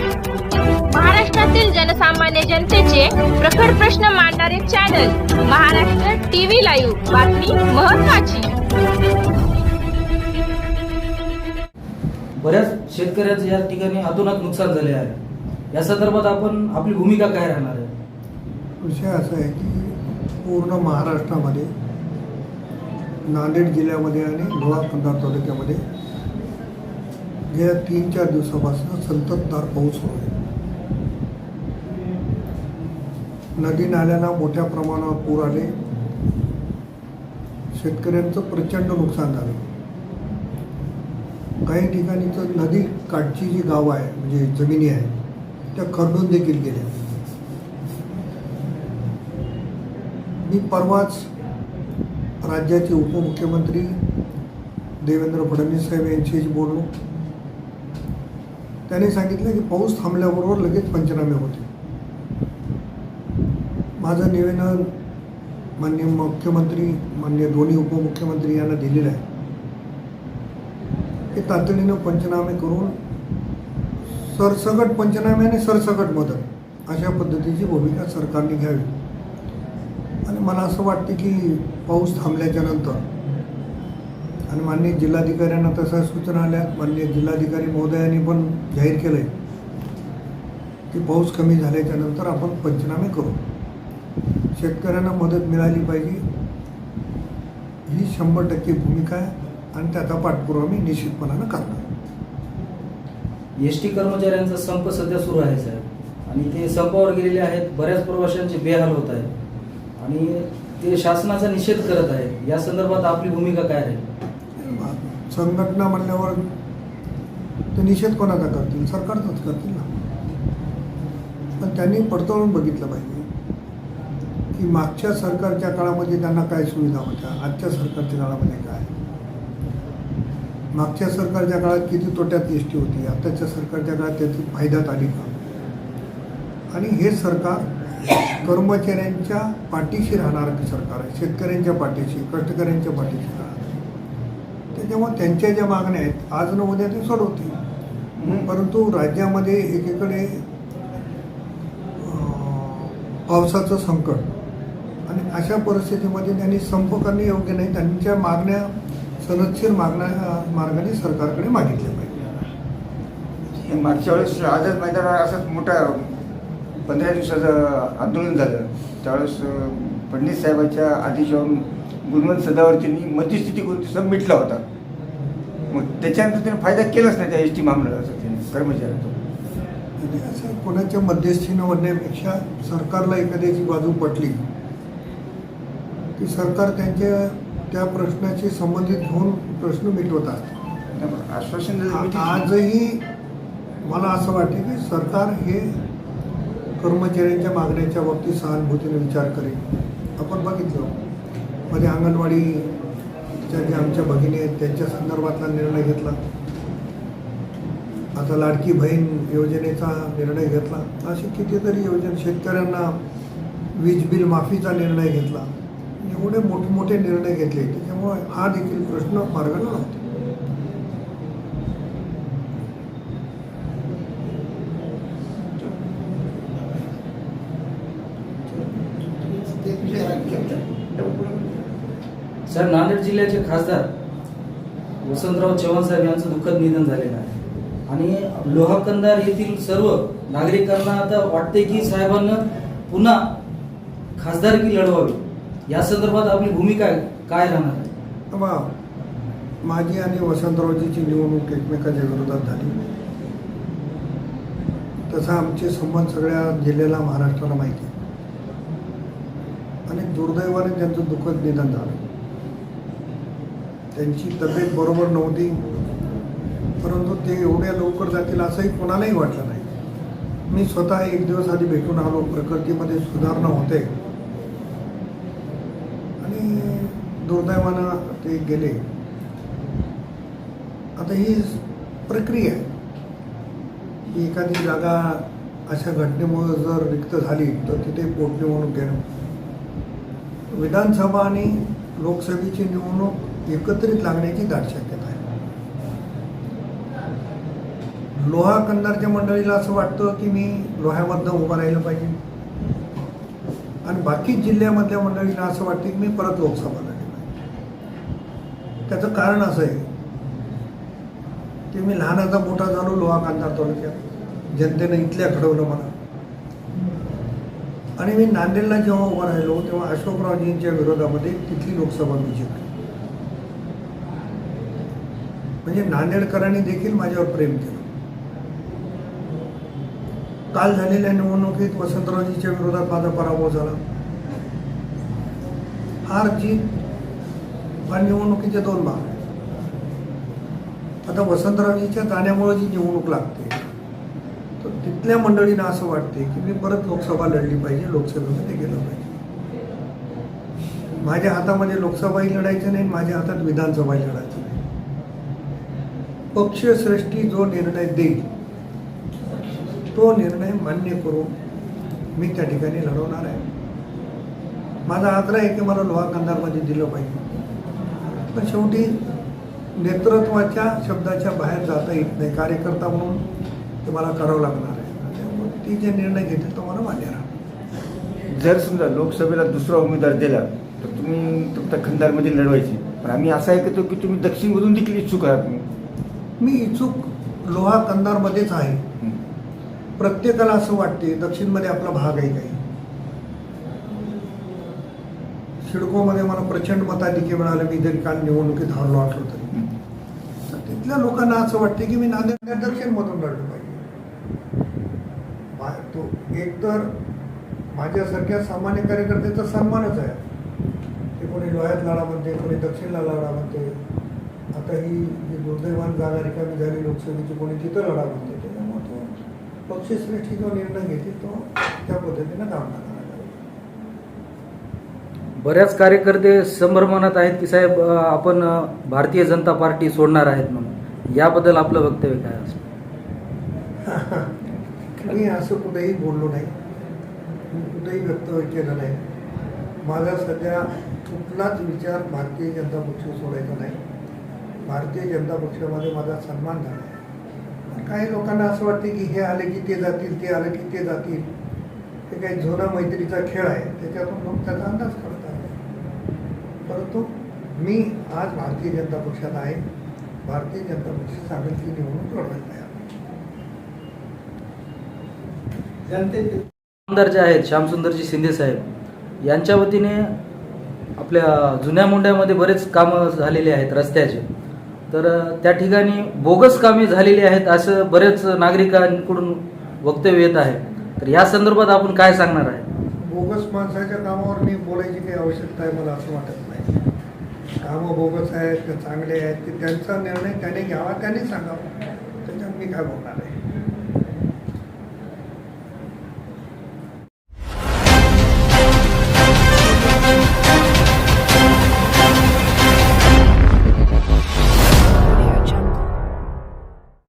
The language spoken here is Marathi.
महाराष्ट्रातील जनसामान्य जनतेचे प्रखर प्रश्न मांडणारे चॅनल महाराष्ट्र टीव्ही लाईव्ह बातमी महत्वाची. बऱ्याच शेतकऱ्याचं या ठिकाणी अतोनात नुकसान झाले आहे. या संदर्भात आपण आपली भूमिका काय राहणार आहे? विषय असा आहे की पूर्ण महाराष्ट्रामध्ये नांदेड जिल्ह्यामध्ये आणि लोहा कंधार तालुक्यामध्ये गेल्या तीन चार दिवसापासून संततधार पाऊस सुरू आहे. नदी नाल्यांना मोठ्या प्रमाणावर पूर आले. शेतकऱ्यांचं प्रचंड नुकसान झालं. काही ठिकाणी तर नदी काठची जी गावं आहे म्हणजे जमिनी आहे त्या खरडून देखील गेल्या. मी परवाच राज्याचे उपमुख्यमंत्री देवेंद्र फडणवीस साहेब यांच्याशी बोललो. त्याने सांगितलं की पाऊस थांबल्याबरोबर लगेच पंचनामे होते माझं निवेदन माननीय मुख्यमंत्री माननीय दोन्ही उपमुख्यमंत्री यांना दिलेलं आहे. हे तातडीनं पंचनामे करून सरसकट पंचनामे आणि सरसकट मदत अशा पद्धतीची भूमिका सरकारने घ्यावी. आणि मला असं वाटतं की पाऊस थांबल्याच्या नंतर आणि माननीय जिल्हाधिकाऱ्यांना तशा सूचना आल्या. माननीय जिल्हाधिकारी महोदयांनी पण जाहीर केलं आहे की पाऊस कमी झाल्याच्यानंतर आपण पंचनामे करू. शेतकऱ्यांना मदत मिळाली पाहिजे. ही शंभर टक्के भूमिका आहे आणि त्याचा पाठपुरावा मी निश्चितपणानं करणार. एस टी कर्मचाऱ्यांचा संप सध्या सुरू आहे साहेब. आणि ते संपावर गेलेले आहेत. बऱ्याच प्रवाशांचे बेहाल होत आहेत. आणि ते शासनाचा निषेध करत आहेत. या संदर्भात आपली भूमिका काय राहील संघटना म्हणल्यावर ते निषेध कोणाचा करतील? सरकारचाच करतील ना. पण त्यांनी पडताळून बघितलं पाहिजे की मागच्या सरकारच्या काळामध्ये त्यांना काय सुविधा होत्या? आजच्या सरकारच्या काळामध्ये काय? मागच्या सरकारच्या काळात किती तोट्यात एस टी होती? आत्ताच्या सरकारच्या काळात त्याची फायद्यात आली का? आणि हे सरकार कर्मचाऱ्यांच्या पाठीशी राहणारं सरकार आहे. शेतकऱ्यांच्या पाठीशी कष्टकऱ्यांच्या पाठीशी राहणार. त्याच्यामुळे त्यांच्या ज्या मागण्या आहेत आज न उद्या ते सोडवतील. परंतु राज्यामध्ये एकीकडे पावसाचं संकट आणि अशा परिस्थितीमध्ये त्यांनी संप करणे योग्य नाही. त्यांच्या मागण्या सनदशीर मागण्या मार्गाने सरकारकडे मागितल्या पाहिजे. मागच्या वेळेस आझाद मैदानावर असंच मोठं पंधरा दिवसाचं आंदोलन झालं. त्यावेळेस फडणवीस साहेबांच्या आदेशावरून गुणवंत सदावर्तींनी मध्यस्थिती करून तिथं मिटला होता. मग त्याच्यानंतर त्याने फायदा केलाच नाही त्या एस टी महामंडळाचा त्याने कर्मचाऱ्याचा. म्हणजे असं कोणाच्या मध्यस्थीनं म्हणण्यापेक्षा सरकारला एखाद्याची बाजू पटली की सरकार त्यांच्या त्या प्रश्नाशी संबंधित होऊन प्रश्न मिटवत असते आश्वासन आजही मला असं वाटते की सरकार हे कर्मचाऱ्यांच्या मागण्यांच्या बाबतीत सहानुभूतीने विचार करेल. आपण बघितलं. मध्ये अंगणवाडीच्या ज्या आमच्या भगिनी आहेत त्यांच्या संदर्भातला निर्णय घेतला. आता लाडकी बहीण योजनेचा निर्णय घेतला. असे कितीतरी योजना शेतकऱ्यांना वीज बिल माफीचा निर्णय घेतला. एवढे मोठमोठे निर्णय घेतले. त्याच्यामुळे हा देखील प्रश्न मार्गाला लावतो सर नांदेड जिल्ह्याचे खासदार वसंतराव चव्हाण साहेब यांचं दुःखद निधन झालेलं आहे. आणि लोहाकंदार येथील सर्व नागरिकांना आता वाटते की साहेबांना पुन्हा खासदारकी लढवावी. या संदर्भात आपली भूमिका काय राहणार आहे? बा माझी आणि वसंतरावजीची निवडणूक एकमेकाच्या विरोधात झाली. तसा आमचे संबंध सगळ्या जिल्ह्याला महाराष्ट्राला माहिती आहे. आणि दुर्दैवाने त्यांचं दुःखद निधन झालं. त्यांची तब्येत बरोबर नव्हती. परंतु ते एवढ्या लवकर जातील असंही कोणालाही वाटलं नाही. मी स्वतः एक दिवस आधी भेटून आलो. प्रकृतीमध्ये सुधारणा होते. आणि दुर्दैवानं ते गेले. आता ही प्रक्रिया आहे. की एखादी जागा अशा घटनेमुळे जर रिक्त झाली तर तिथे पोटनिवडणूक घेणं. विधानसभा आणि लोकसभेची निवडणूक एकत्रित लागण्याची दाट शक्यता आहे. लोहा कंदारच्या मंडळीला असं वाटतं की मी लोह्यामधनं उभं राहिलं पाहिजे. आणि बाकी जिल्ह्यामधल्या मंडळीला असं वाटतं की मी परत लोकसभा लढली पाहिजे त्याचं कारण असं आहे. की मी लहानाचा मोठा झालो लोहा कांदार तालुक्यात. जनतेनं इथल्या घडवलं मला. आणि मी नांदेडला जेव्हा उभं राहिलो तेव्हा अशोकरावजींच्या विरोधामध्ये तिथली लोकसभा मी जिंकली म्हणजे नांदेडकरांनी देखील माझ्यावर प्रेम केलं. काल झालेल्या निवडणुकीत वसंतरावजीच्या विरोधात माझा पराभव झाला. हार जीत हा निवडणुकीचे दोन भाग आता वसंतरावजीच्या जाण्यामुळे जी निवडणूक लागते तर तिथल्या मंडळींना असं वाटते की मी परत लोकसभा लढली पाहिजे लोकसभेमध्ये गेलं पाहिजे. माझ्या हातामध्ये लोकसभाही लढायचं नाही माझ्या हातात विधानसभाही लढायचं नाही. पक्षश्रेष्ठी जो निर्णय देईल तो निर्णय मान्य करून मी त्या ठिकाणी लढवणार आहे. माझा आग्रह आहे की मला लोहा कंधारमध्ये दिलं पाहिजे. पण शेवटी नेतृत्वाच्या शब्दाच्या बाहेर जाता येत नाही. कार्यकर्ता म्हणून ते मला करावं लागणार आहे. त्यामुळे ती जे निर्णय घेतील तो मला मान्य राहणार जर समजा लोकसभेला दुसरा उमेदवार दिला तर तुम्ही तुमच्या खंदारमध्ये लढवायची. पण आम्ही असं ऐकतो की तुम्ही दक्षिणमधून देखील इच्छुक आहात. तुम्ही मी इच्छुक लोहा कंधारमध्येच आहे. प्रत्येकाला असं वाटते दक्षिणमध्ये आपला भाग आहे काही. सिडकोमध्ये मला प्रचंड मताधिक्य मिळालं मी जरी काल निवडणुकीत हारलो असलो तरी. तर तिथल्या लोकांना असं वाटते की मी नांदेड दक्षिणमधून लढलो पाहिजे. तो एक तर माझ्यासारख्या सामान्य कार्यकर्त्याचा सन्मानच आहे. ते कोणी लोह्यात लढा म्हणते कोणी दक्षिणला लढा म्हणते. आता ही जी दुर्दैवान जागा रिकामी झाली लोकसभेची कोणी तिथं लढा म्हणते त्याच्यामुळे तो पक्षश्रेष्ठी जो निर्णय घेतील तो त्या पद्धतीनं काम करणार बऱ्याच कार्यकर्ते संभ्रमणात आहेत की साहेब आपण भारतीय जनता पार्टी सोडणार आहेत म्हणून. याबद्दल आपलं वक्तव्य काय असतं? मी असं कुठेही बोललो नाही. मी कुठेही व्यक्तव्य केलं नाही. माझा सध्या कुठलाच विचार भारतीय जनता पक्ष सोडायचा नाही. भारतीय जनता पक्षामध्ये माझा सन्मान झाला. पण काही लोकांना असं वाटते की हे आले की ते जातील ते आले की ते जातील. हे काही झोना मैत्रीचा खेळ आहे त्याच्यातून लोक त्याचा अंदाज करत आहेत. परंतु मी आज भारतीय जनता पक्षात आहे. भारतीय जनता पक्ष सांगेल ती निवडणूक लढवायला तयार आहे. आमदार जे आहेत श्यामसुंदरजी शिंदे साहेब यांच्या वतीने आपल्या जुन्या मुंड्यामध्ये बरेच कामं झालेले आहेत रस्त्याचे. तर त्या ठिकाणी बोगस कामे झालेली आहेत असं बरेच नागरिकांकडून वक्तव्य येत आहे. तर या संदर्भात आपण काय सांगणार आहे? बोगस माणसाच्या कामावर मी बोलायची काही आवश्यकता आहे मला असं वाटत नाही. कामं बोगस आहेत चांगले आहेत ते त्यांचा निर्णय त्याने घ्यावा त्याने सांगावा. त्याच्यात मी काय बोलणार आहे?